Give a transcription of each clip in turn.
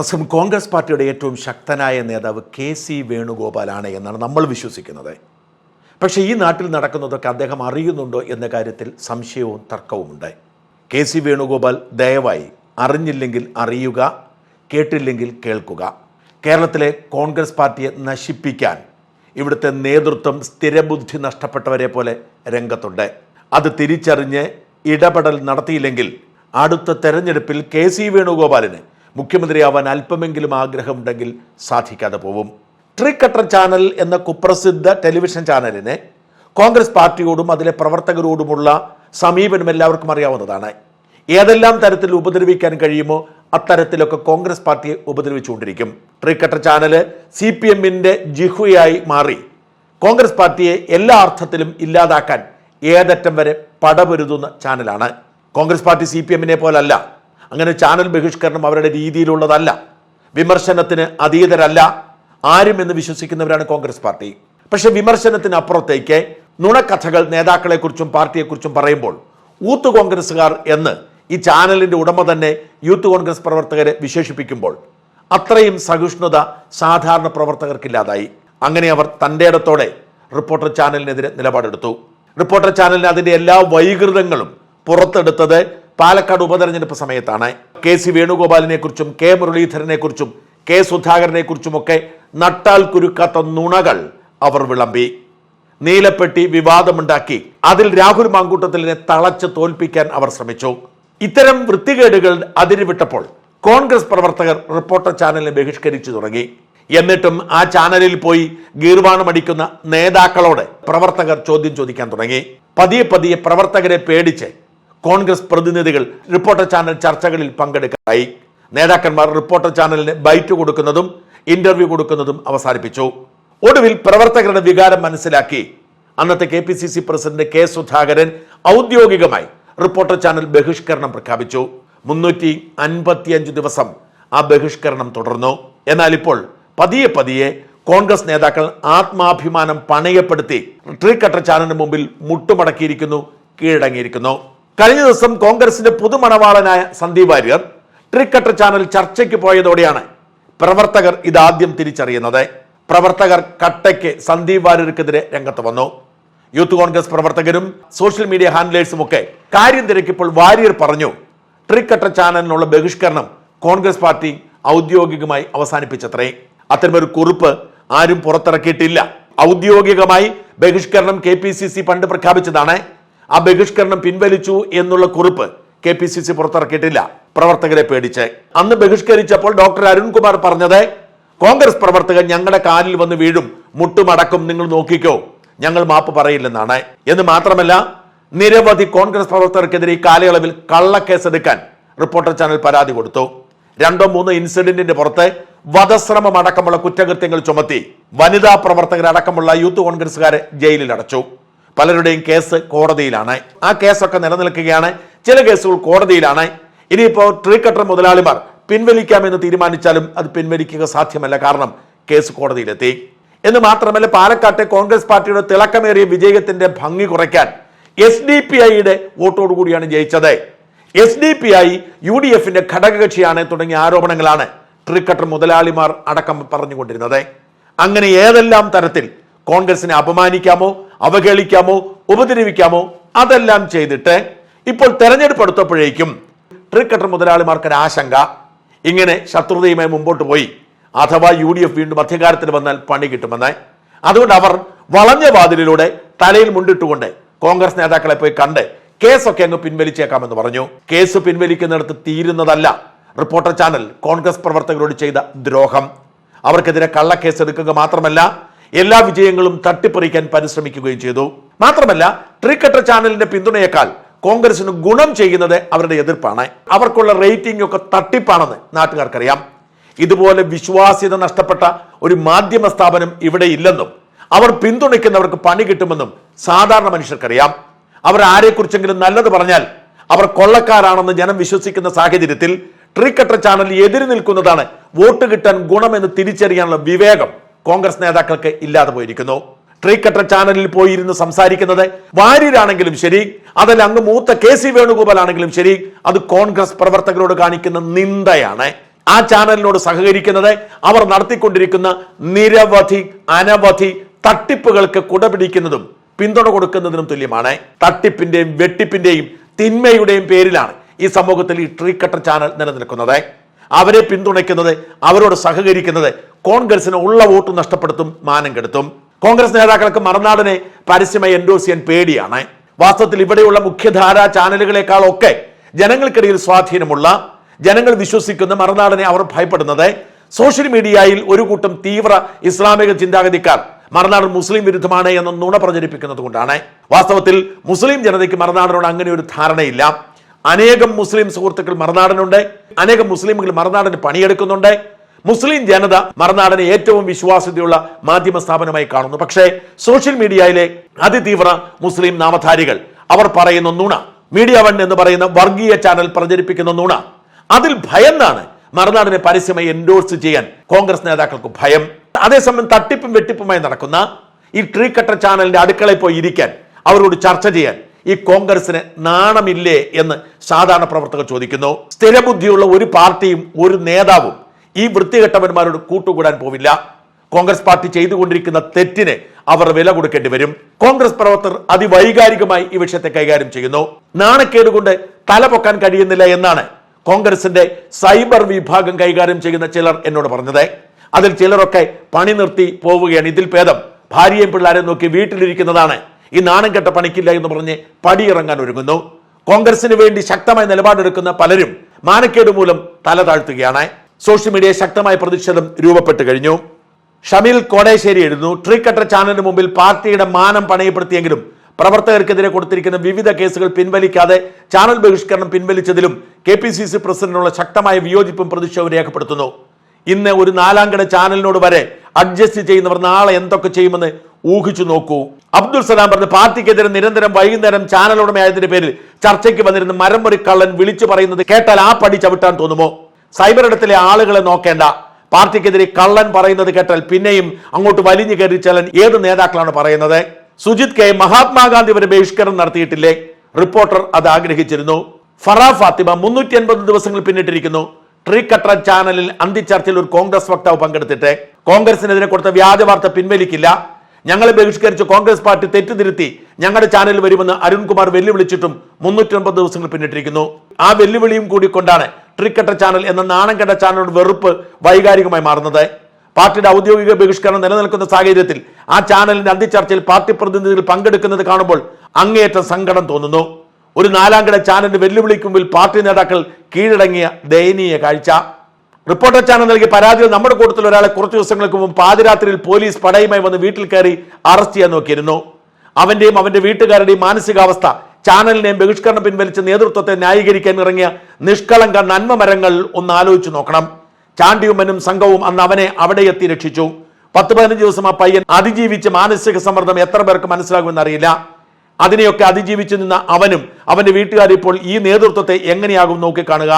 നസ്കം കോൺഗ്രസ് പാർട്ടിയുടെ ഏറ്റവും ശക്തനായ നേതാവ് കെ സി വേണുഗോപാലാണ് എന്നാണ് നമ്മൾ വിശ്വസിക്കുന്നത്. പക്ഷേ ഈ നാട്ടിൽ നടക്കുന്നതൊക്കെ അദ്ദേഹം അറിയുന്നുണ്ടോ എന്ന കാര്യത്തിൽ സംശയവും തർക്കവുമുണ്ട്. കെ സി വേണുഗോപാൽ ദയവായി അറിഞ്ഞില്ലെങ്കിൽ അറിയുക കേട്ടില്ലെങ്കിൽ കേൾക്കുക. കേരളത്തിലെ കോൺഗ്രസ് പാർട്ടിയെ നശിപ്പിക്കാൻ ഇവിടുത്തെ നേതൃത്വം സ്ഥിരബുദ്ധി നഷ്ടപ്പെട്ടവരെ പോലെ രംഗത്തുണ്ട്. അത് തിരിച്ചറിഞ്ഞ് ഇടപെടൽ നടത്തിയില്ലെങ്കിൽ അടുത്ത തെരഞ്ഞെടുപ്പിൽ കെ സി വേണുഗോപാലിന് മുഖ്യമന്ത്രിയാവാൻ അല്പമെങ്കിലും ആഗ്രഹമുണ്ടെങ്കിൽ സാധിക്കാതെ പോവും. ട്രീ കട്ടർ ചാനൽ എന്ന കുപ്രസിദ്ധ ടെലിവിഷൻ ചാനലിന് കോൺഗ്രസ് പാർട്ടിയോടും അതിലെ പ്രവർത്തകരോടുമുള്ള സമീപനം എല്ലാവർക്കും അറിയാവുന്നതാണ്. ഏതെല്ലാം തരത്തിൽ ഉപദ്രവിക്കാൻ കഴിയുമോ അത്തരത്തിലൊക്കെ കോൺഗ്രസ് പാർട്ടിയെ ഉപദ്രവിച്ചുകൊണ്ടിരിക്കും. ട്രീക്കട്ട ചാനൽ സി പി എമ്മിന്റെ ജിഹുയായി മാറി. കോൺഗ്രസ് പാർട്ടിയെ എല്ലാ അർത്ഥത്തിലും ഇല്ലാതാക്കാൻ ഏതറ്റം വരെ പടപൊരുതുന്ന ചാനലാണ്. കോൺഗ്രസ് പാർട്ടി സി പി എമ്മിനെ പോലല്ല. അങ്ങനെ ചാനൽ ബഹിഷ്കരണം അവരുടെ രീതിയിലുള്ളതല്ല. വിമർശനത്തിന് അതീതരല്ല. ആരും എന്ന് വിശ്വസിക്കുന്നവരാണ് കോൺഗ്രസ് പാർട്ടി. പക്ഷെ വിമർശനത്തിന് അപ്പുറത്തേക്ക് നുണക്കഥകൾ നേതാക്കളെക്കുറിച്ചും പാർട്ടിയെക്കുറിച്ചും പറയുമ്പോൾ യൂത്ത് കോൺഗ്രസ്സുകാർ എന്ന് ഈ ചാനലിന്റെ ഉടമ തന്നെ യൂത്ത് കോൺഗ്രസ് പ്രവർത്തകരെ വിശേഷിപ്പിക്കുമ്പോൾ അത്രയും സഹിഷ്ണുത സാധാരണ പ്രവർത്തകർക്കില്ലാതായി. അങ്ങനെ അവർ തന്റെ ഇടത്തോടെ റിപ്പോർട്ടർ ചാനലിനെതിരെ നിലപാടെടുത്തു. റിപ്പോർട്ടർ ചാനലിന് അതിന്റെ എല്ലാ വൈകൃതങ്ങളും പുറത്തെടുത്തത് പാലക്കാട് ഉപതെരഞ്ഞെടുപ്പ് സമയത്താണ് കെ സി വേണുഗോപാലിനെ കുറിച്ചും കെ മുരളീധരനെ കുറിച്ചും കെ സുധാകരനെ കുറിച്ചുമൊക്കെ നട്ടാൽ കുരുക്കാത്ത നുണകൾ അവർ വിളമ്പി. നീലപ്പെട്ടി വിവാദമുണ്ടാക്കി. അതിൽ രാഹുൽ മാങ്കൂട്ടത്തിലിനെ തളച്ച് തോൽപ്പിക്കാൻ അവർ ശ്രമിച്ചു. ഇത്തരം വൃത്തികേടുകൾ അതിരുവിട്ടപ്പോൾ കോൺഗ്രസ് പ്രവർത്തകർ റിപ്പോർട്ടർ ചാനലിനെ ബഹിഷ്കരിച്ചു തുടങ്ങി. എന്നിട്ടും ആ ചാനലിൽ പോയി ഗീർവാണമടിക്കുന്ന നേതാക്കളോട് പ്രവർത്തകർ ചോദ്യം ചോദിക്കാൻ തുടങ്ങി. പതിയെ പതിയെ പ്രവർത്തകരെ പേടിച്ച് കോൺഗ്രസ് പ്രതിനിധികൾ റിപ്പോർട്ടർ ചാനൽ ചർച്ചകളിൽ പങ്കെടുക്കായി നേതാക്കന്മാർ റിപ്പോർട്ടർ ചാനലിന് ബൈറ്റ് കൊടുക്കുന്നതും ഇന്റർവ്യൂ കൊടുക്കുന്നതും അവസാനിപ്പിച്ചു. ഒടുവിൽ പ്രവർത്തകരുടെ വികാരം മനസ്സിലാക്കി. അന്നത്തെ K P C C president K Sudhakaran ഔദ്യോഗികമായി റിപ്പോർട്ടർ ചാനൽ ബഹിഷ്കരണം പ്രഖ്യാപിച്ചു. മുന്നൂറ്റി അൻപത്തിയഞ്ച് ദിവസം ആ ബഹിഷ്കരണം തുടർന്നു. എന്നാൽ ഇപ്പോൾ പതിയെ പതിയെ കോൺഗ്രസ് നേതാക്കൾ ആത്മാഭിമാനം പണയപ്പെടുത്തി ട്രീ കട്ടർ ചാനലിന് മുമ്പിൽ മുട്ടുമടക്കിയിരിക്കുന്നു കീഴടങ്ങിയിരിക്കുന്നു. കഴിഞ്ഞ ദിവസം കോൺഗ്രസിന്റെ പുതുമണവാളനായ സന്ദീപ് വാര്യർ ട്രിക്കട്ടർ ചാനൽ ചർച്ചയ്ക്ക് പോയതോടെയാണ് പ്രവർത്തകർ ഇതാദ്യം തിരിച്ചറിയുന്നത്. പ്രവർത്തകർ കട്ടയ്ക്ക് സന്ദീപ് വാര്യർക്കെതിരെ രംഗത്ത് വന്നു. യൂത്ത് കോൺഗ്രസ് പ്രവർത്തകരും സോഷ്യൽ മീഡിയ ഹാൻഡ്ലേഴ്സും ഒക്കെ കാര്യം തിരക്കിപ്പോൾ വാര്യർ പറഞ്ഞു ട്രിക്കട്ടർ ചാനലിനുള്ള ബഹിഷ്കരണം കോൺഗ്രസ് പാർട്ടി ഔദ്യോഗികമായി അവസാനിപ്പിച്ചത്രേ. അത്തരമൊരു കുറിപ്പ് ആരും പുറത്തിറക്കിയിട്ടില്ല. ഔദ്യോഗികമായി ബഹിഷ്കരണം കെ പണ്ട് പ്രഖ്യാപിച്ചതാണ്. ആ ബഹിഷ്കരണം പിൻവലിച്ചു എന്നുള്ള കുറിപ്പ് കെ പി സി സി പുറത്തിറക്കിയിട്ടില്ല. പ്രവർത്തകരെ പേടിച്ച്. അന്ന് ബഹിഷ്കരിച്ചപ്പോൾ ഡോക്ടർ അരുൺകുമാർ പറഞ്ഞത് കോൺഗ്രസ് പ്രവർത്തകൻ ഞങ്ങളുടെ കാലിൽ വന്ന് വീഴും. മുട്ടുമടക്കും. നിങ്ങൾ നോക്കിക്കോ. ഞങ്ങൾ മാപ്പ് പറയില്ലെന്നാണ്. എന്ന് മാത്രമല്ല നിരവധി കോൺഗ്രസ് പ്രവർത്തകർക്കെതിരെ ഈ കാലയളവിൽ കള്ളക്കേസെടുക്കാൻ റിപ്പോർട്ടർ ചാനൽ പരാതി കൊടുത്തു. രണ്ടോ മൂന്നോ ഇൻസിഡന്റിന്റെ പുറത്ത് വധശ്രമം അടക്കമുള്ള കുറ്റകൃത്യങ്ങൾ ചുമത്തി വനിതാ പ്രവർത്തകരടക്കമുള്ള യൂത്ത് കോൺഗ്രസുകാരെ ജയിലിൽ അടച്ചു പലരുടെയും കേസ് കോടതിയിലാണ്. ആ കേസൊക്കെ നിലനിൽക്കുകയാണ്. ചില കേസുകൾ കോടതിയിലാണ്. ഇനിയിപ്പോ ട്രീ കട്ടർ മുതലാളിമാർ പിൻവലിക്കാമെന്ന് തീരുമാനിച്ചാലും അത് പിൻവലിക്കുക സാധ്യമല്ല. കാരണം കേസ് കോടതിയിലെത്തി. എന്ന് മാത്രമല്ല പാലക്കാട്ടെ കോൺഗ്രസ് പാർട്ടിയുടെ തിളക്കമേറിയ വിജയത്തിന്റെ ഭംഗി കുറയ്ക്കാൻ എസ് ഡി പി ഐയുടെ വോട്ടോടുകൂടിയാണ് ജയിച്ചത്. S D P I U D എഫിന്റെ ഘടകകക്ഷിയാണ് തുടങ്ങിയ ആരോപണങ്ങളാണ് ട്രിക്കട്ടർ മുതലാളിമാർ അടക്കം പറഞ്ഞുകൊണ്ടിരുന്നത്. അങ്ങനെ ഏതെല്ലാം തരത്തിൽ കോൺഗ്രസിനെ അപമാനിക്കാമോ അവഹേളിക്കാമോ ഉപദ്രവിക്കാമോ? അതെല്ലാം ചെയ്തിട്ട് ഇപ്പോൾ തെരഞ്ഞെടുപ്പ് എടുത്തപ്പോഴേക്കും ട്രിക്കട്ടർ മുതലാളിമാർക്കൊരു ആശങ്ക. ഇങ്ങനെ ശത്രുതയുമായി മുമ്പോട്ട് പോയി. അഥവാ യു ഡി എഫ് വീണ്ടും അധികാരത്തിൽ വന്നാൽ പണി കിട്ടുമെന്ന്. അതുകൊണ്ട് അവർ വളഞ്ഞ വാതിലിലൂടെ തലയിൽ മുണ്ടിട്ടുകൊണ്ട് കോൺഗ്രസ് നേതാക്കളെ പോയി കണ്ട് കേസൊക്കെ അങ്ങ് പിൻവലിച്ചേക്കാമെന്ന് പറഞ്ഞു. കേസ് പിൻവലിക്കുന്നിടത്ത് തീരുന്നതല്ല റിപ്പോർട്ടർ ചാനൽ കോൺഗ്രസ് പ്രവർത്തകരോട് ചെയ്ത ദ്രോഹം. അവർക്കെതിരെ കള്ളക്കേസ് എടുക്കുക മാത്രമല്ല എല്ലാ വിജയങ്ങളും തട്ടിപ്പറിക്കാൻ പരിശ്രമിക്കുകയും ചെയ്തു. മാത്രമല്ല ട്രിക്കട്ടർ ചാനലിന്റെ പിന്തുണയേക്കാൾ കോൺഗ്രസിന് ഗുണം ചെയ്യുന്നത് അവരുടെ എതിർപ്പാണ്. അവർക്കുള്ള റേറ്റിംഗ് ഒക്കെ തട്ടിപ്പാണെന്ന് നാട്ടുകാർക്കറിയാം. ഇതുപോലെ വിശ്വാസ്യത നഷ്ടപ്പെട്ട ഒരു മാധ്യമ സ്ഥാപനം ഇവിടെ ഇല്ലെന്നും അവർ പിന്തുണയ്ക്കുന്നവർക്ക് പണി കിട്ടുമെന്നും സാധാരണ മനുഷ്യർക്കറിയാം. അവർ ആരെക്കുറിച്ചെങ്കിലും നല്ലത് പറഞ്ഞാൽ അവർ കൊള്ളക്കാരാണെന്ന് ജനം വിശ്വസിക്കുന്ന സാഹചര്യത്തിൽ ട്രിക്കട്ടർ ചാനൽ എതിര് നിൽക്കുന്നതാണ് വോട്ട് കിട്ടാൻ ഗുണമെന്ന് തിരിച്ചറിയാനുള്ള വിവേകം കോൺഗ്രസ് നേതാക്കൾക്ക് ഇല്ലാതെ പോയിരിക്കുന്നു. ട്രീ കട്ടർ ചാനലിൽ പോയിരുന്ന് സംസാരിക്കുന്നത് വാര്യരാണെങ്കിലും ശരി അതല്ല അങ്ങ് മൂത്ത കെ സി വേണുഗോപാൽ ആണെങ്കിലും ശരി അത് കോൺഗ്രസ് പ്രവർത്തകരോട് കാണിക്കുന്ന നിന്ദയാണ്. ആ ചാനലിനോട് സഹകരിക്കുന്നത് അവർ നടത്തിക്കൊണ്ടിരിക്കുന്ന നിരവധി അനവധി തട്ടിപ്പുകൾക്ക് കുടപിടിക്കുന്നതും പിന്തുണ കൊടുക്കുന്നതിനും തുല്യമാണ്. തട്ടിപ്പിന്റെയും വെട്ടിപ്പിന്റെയും തിന്മയുടെയും പേരിലാണ് ഈ സമൂഹത്തിൽ ഈ ട്രീ കട്ടർ ചാനൽ നിലനിൽക്കുന്നത്. അവരെ പിന്തുണയ്ക്കുന്നത് അവരോട് സഹകരിക്കുന്നത് കോൺഗ്രസിന് ഉള്ള വോട്ട് നഷ്ടപ്പെടുത്തും മാനം കെടുത്തും. കോൺഗ്രസ് നേതാക്കൾക്ക് മറുനാടിനെ പരസ്യമായി എൻഡോസ് ചെയ്യാൻ പേടിയാണ്. വാസ്തവത്തിൽ ഇവിടെയുള്ള മുഖ്യധാരാ ചാനലുകളെക്കാളൊക്കെ ജനങ്ങൾക്കിടയിൽ സ്വാധീനമുള്ള ജനങ്ങൾ വിശ്വസിക്കുന്ന മറുനാടിനെ അവർ ഭയപ്പെടുന്നത് സോഷ്യൽ മീഡിയയിൽ ഒരു കൂട്ടം തീവ്ര ഇസ്ലാമിക ചിന്താഗതിക്കാർ മറുനാടൻ മുസ്ലിം വിരുദ്ധമാണ് എന്ന നുണ പ്രചരിപ്പിക്കുന്നത് കൊണ്ടാണ് വാസ്തവത്തിൽ മുസ്ലിം ജനതയ്ക്ക് മറുനാടിനോട് അങ്ങനെ ഒരു ധാരണയില്ല. അനേകം മുസ്ലിം സുഹൃത്തുക്കൾ മറുനാടനുണ്ട്. അനേകം മുസ്ലിമുകൾ മറുനാടന് പണിയെടുക്കുന്നുണ്ട്. മുസ്ലിം ജനത മറുനാടനെ ഏറ്റവും വിശ്വാസ്യതയുള്ള മാധ്യമ സ്ഥാപനമായി കാണുന്നു. പക്ഷേ സോഷ്യൽ മീഡിയയിലെ അതിതീവ്ര മുസ്ലിം നാമധാരികൾ അവർ പറയുന്ന നുണ മീഡിയ വൺ എന്ന് പറയുന്ന വർഗീയ ചാനൽ പ്രചരിപ്പിക്കുന്ന നുണ അതിൽ ഭയന്നാണ് മറുനാടിനെ പരസ്യമായി എൻഡോഴ്സ് ചെയ്യാൻ കോൺഗ്രസ് നേതാക്കൾക്ക് ഭയം. അതേസമയം തട്ടിപ്പും വെട്ടിപ്പുമായി നടക്കുന്ന ഈ ട്രീ കട്ടർ ചാനലിന്റെ അടുക്കളയിൽ പോയി ഇരിക്കാൻ അവരോട് ചർച്ച ചെയ്യാൻ ഈ കോൺഗ്രസിന് നാണമില്ലേ എന്ന് സാധാരണ പ്രവർത്തകർ ചോദിക്കുന്നു. സ്ഥിരബുദ്ധിയുള്ള ഒരു പാർട്ടിയും ഒരു നേതാവും ഈ വൃത്തികെട്ടവന്മാരോട് കൂട്ടുകൂടാൻ പോവില്ല. കോൺഗ്രസ് പാർട്ടി ചെയ്തുകൊണ്ടിരിക്കുന്ന തെറ്റിന് അവർ വില കൊടുക്കേണ്ടി വരും. കോൺഗ്രസ് പ്രവർത്തകർ അതിവൈകാരികമായി ഈ വിഷയത്തെ കൈകാര്യം ചെയ്യുന്നു. നാണക്കേട് കൊണ്ട് തല പൊക്കാൻ കഴിയുന്നില്ല എന്നാണ് കോൺഗ്രസിന്റെ സൈബർ വിഭാഗം കൈകാര്യം ചെയ്യുന്ന ചിലർ എന്നോട് പറഞ്ഞത്. അതിൽ ചിലരൊക്കെ പണി നിർത്തി പോവുകയാണ്. ഇതിൽ ഭേദം ഭാര്യയും പിള്ളേരെ നോക്കി വീട്ടിലിരിക്കുന്നതാണ് ഈ നാണം കെട്ട പണിക്കില്ല എന്ന് പറഞ്ഞ് പടിയിറങ്ങാൻ ഒരുങ്ങുന്നു. കോൺഗ്രസിന് വേണ്ടി ശക്തമായ നിലപാടെടുക്കുന്ന പലരും മാനക്കേട് മൂലം തല താഴ്ത്തുകയാണ്. സോഷ്യൽ മീഡിയ ശക്തമായ പ്രതിഷേധം രൂപപ്പെട്ടു കഴിഞ്ഞു. ഷമീൽ കോടേശ്ശേരി എഴുതുന്നു ട്രീ കട്ടർ ചാനലിന് മുമ്പിൽ പാർട്ടിയുടെ മാനം പണയപ്പെടുത്തിയെങ്കിലും പ്രവർത്തകർക്കെതിരെ കൊടുത്തിരിക്കുന്ന വിവിധ കേസുകൾ പിൻവലിക്കാതെ ചാനൽ ബഹിഷ്കരണം പിൻവലിച്ചതിലും കെ പി സി സി പ്രസിഡന്റിനുള്ള ശക്തമായ വിയോജിപ്പും പ്രതിഷേധവും രേഖപ്പെടുത്തുന്നു. ഇന്ന് ഒരു നാലാംകട ചാനലിനോട് വരെ അഡ്ജസ്റ്റ് ചെയ്യുന്നവർ നാളെ എന്തൊക്കെ ചെയ്യുമെന്ന് ഊഹിച്ചു നോക്കൂ. അബ്ദുൽ സലാം പറഞ്ഞ പാർട്ടിക്കെതിരെ നിരന്തരം വൈകുന്നേരം ചാനൽ ഉടമയായതിന്റെ പേരിൽ ചർച്ചയ്ക്ക് വന്നിരുന്ന മരംമുറി കള്ളൻ വിളിച്ചു പറയുന്നത് കേട്ടാൽ ആ പടി ചവിട്ടാൻ തോന്നുമോ? സൈബർ ഇടത്തിലെ ആളുകളെ നോക്കേണ്ട. പാർട്ടിക്കെതിരെ കള്ളൻ പറയുന്നത് കേട്ടാൽ പിന്നെയും അങ്ങോട്ട് വലിഞ്ഞു കയറി ചലൻ ഏത് നേതാക്കളാണ് പറയുന്നത്? സുജിത് കെ. മഹാത്മാഗാന്ധി വരെ ബഹിഷ്കരണം നടത്തിയിട്ടില്ലേ? റിപ്പോർട്ടർ അത് ആഗ്രഹിച്ചിരുന്നു. ഫറാ ഫാത്തിമ മുന്നൂറ്റി അൻപത് ദിവസങ്ങൾ പിന്നിട്ടിരിക്കുന്നു. ട്രീ കട്ടർ ചാനലിൽ അന്തിച്ചർച്ചയിൽ ഒരു കോൺഗ്രസ് വക്താവ് പങ്കെടുത്തിട്ട് കോൺഗ്രസിനെതിരെ കൊടുത്ത വ്യാജ വാർത്ത പിൻവലിക്കില്ല. ഞങ്ങളെ ബഹിഷ്കരിച്ച് കോൺഗ്രസ് പാർട്ടി തെറ്റുതിരുത്തി ഞങ്ങളുടെ ചാനലിൽ വരുമെന്ന് അരുൺകുമാർ വെല്ലുവിളിച്ചിട്ടും മുന്നൂറ്റി അൻപത് ദിവസങ്ങൾ പിന്നിട്ടിരിക്കുന്നു. ആ വെല്ലുവിളിയും കൂടി കൊണ്ടാണ് ട്രിക്കട്ട ചാനൽ എന്ന നാണം കണ്ട ചാനലിന്റെ വെറുപ്പ് വൈകാരികമായി മാറുന്നത്. പാർട്ടിയുടെ ഔദ്യോഗിക ബഹിഷ്കരണം നിലനിൽക്കുന്ന സാഹചര്യത്തിൽ ആ ചാനലിന്റെ അന്തിച്ചർച്ചയിൽ പാർട്ടി പ്രതിനിധികൾ പങ്കെടുക്കുന്നത് കാണുമ്പോൾ അങ്ങേയറ്റം സങ്കടം തോന്നുന്നു. ഒരു നാലാംകിട ചാനലിന്റെ വെല്ലുവിളിക്കുമ്പോൾ പാർട്ടി നേതാക്കൾ കീഴടങ്ങിയ ദയനീയ കാഴ്ച. റിപ്പോർട്ടർ ചാനൽ നൽകിയ പരാതിയിൽ നമ്മുടെ കൂട്ടത്തിൽ ഒരാളെ കുറച്ച് ദിവസങ്ങൾക്ക് മുമ്പ് പാതിരാത്രിയിൽ പോലീസ് പടയുമായി വന്ന് വീട്ടിൽ കയറി അറസ്റ്റ് ചെയ്യാൻ നോക്കിയിരുന്നു. അവന്റെയും അവന്റെ വീട്ടുകാരുടെയും മാനസികാവസ്ഥ ചാനലിനെയും ബഹിഷ്കരണം പിൻവലിച്ച നേതൃത്വത്തെ ന്യായീകരിക്കാൻ ഇറങ്ങിയ നിഷ്കളങ്ക നന്മ മരങ്ങൾ ഒന്ന് ആലോചിച്ചു നോക്കണം. ചാണ്ടിയുമ്മനും സംഘവും അന്ന് അവനെ അവിടെ എത്തി രക്ഷിച്ചു. പത്ത് പതിനഞ്ച് ദിവസം ആ പയ്യൻ അതിജീവിച്ച് മാനസിക സമ്മർദ്ദം എത്ര പേർക്ക് മനസ്സിലാകുമെന്ന് അറിയില്ല. അതിനെയൊക്കെ അതിജീവിച്ചു നിന്ന അവനും അവന്റെ വീട്ടുകാരിപ്പോൾ ഈ നേതൃത്വത്തെ എങ്ങനെയാകും നോക്കിക്കാണുക.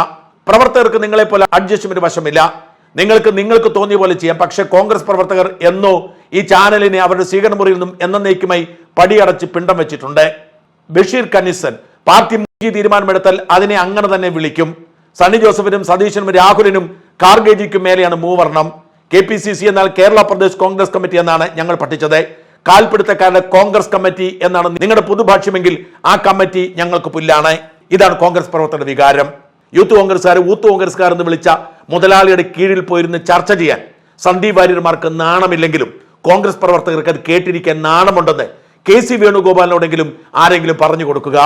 പ്രവർത്തകർക്ക് നിങ്ങളെപ്പോലെ അഡ്ജസ്റ്റ്മെന്റ് വശമില്ല. നിങ്ങൾക്ക് നിങ്ങൾക്ക് തോന്നിയ പോലെ ചെയ്യാം. പക്ഷേ കോൺഗ്രസ് പ്രവർത്തകർ എന്നോ ഈ ചാനലിനെ അവരുടെ സ്വീകരണ മുറിയിൽ നിന്നും എന്നേക്കുമായി പടിയടച്ച് പിണ്ടം വെച്ചിട്ടുണ്ട്. ബഷീർ കനിസൻ പാർട്ടി മുഖ്യ തീരുമാനമെടുത്താൽ അതിനെ അങ്ങനെ തന്നെ വിളിക്കും. സണ്ണി ജോസഫിനും സതീശനും രാഹുലിനും കാർഗേജിക്കും മേലെയാണ് മൂവർണം കെ പി സി സി എന്നാൽ കേരള പ്രദേശ് കോൺഗ്രസ് കമ്മിറ്റി എന്നാണ് ഞങ്ങൾ പഠിച്ചത്. കാൽപിടുത്തക്കാരുടെ കോൺഗ്രസ് കമ്മിറ്റി എന്നാണ് നിങ്ങളുടെ പൊതുഭാഷ്യമെങ്കിൽ ആ കമ്മിറ്റി ഞങ്ങൾക്ക് പുല്ലാണ്. ഇതാണ് കോൺഗ്രസ് പ്രവർത്തന വികാരം. യൂത്ത് കോൺഗ്രസ്സുകാർ യൂത്ത് കോൺഗ്രസ്സുകാർ എന്ന് വിളിച്ച മുതലാളിയുടെ കീഴിൽ പോയിരുന്ന് ചർച്ച ചെയ്യാൻ സന്ദീപ് വാര്യർമാർക്ക് നാണമില്ലെങ്കിലും കോൺഗ്രസ് പ്രവർത്തകർക്ക് അത് കേട്ടിരിക്കാൻ നാണമുണ്ടെന്ന് കെ സി വേണുഗോപാലിനോടെങ്കിലും ആരെങ്കിലും പറഞ്ഞു കൊടുക്കുക.